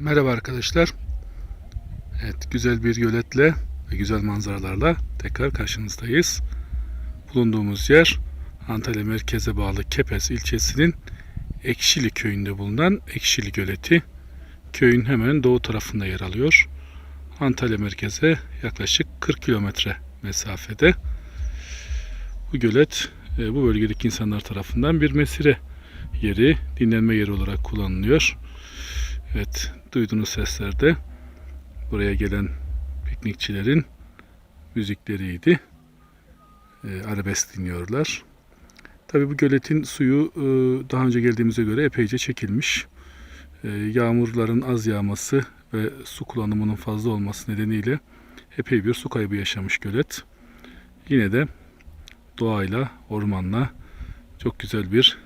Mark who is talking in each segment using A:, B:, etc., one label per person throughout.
A: Merhaba arkadaşlar. Evet, güzel bir göletle ve güzel manzaralarla tekrar karşınızdayız. Bulunduğumuz yer Antalya merkeze bağlı Kepez ilçesinin Ekşili köyünde bulunan Ekşili Göleti. Köyün hemen doğu tarafında yer alıyor. Antalya merkeze yaklaşık 40 kilometre mesafede. Bu gölet e, bu bölgedeki insanlar tarafından bir mesire yeri, dinlenme yeri olarak kullanılıyor. Evet, duyduğunuz seslerde buraya gelen piknikçilerin müzikleriydi. E, arabesk dinliyorlar. Tabi bu göletin suyu e, daha önce geldiğimize göre epeyce çekilmiş. E, yağmurların az yağması ve su kullanımının fazla olması nedeniyle epey bir su kaybı yaşamış gölet. Yine de doğayla, ormanla çok güzel bir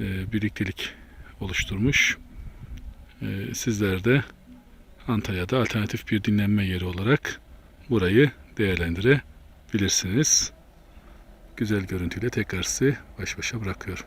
A: e, birliktelik oluşturmuş. E, sizler de Antalya'da alternatif bir dinlenme yeri olarak burayı değerlendirebilirsiniz. Güzel görüntüyle tekrar sizi baş başa bırakıyorum.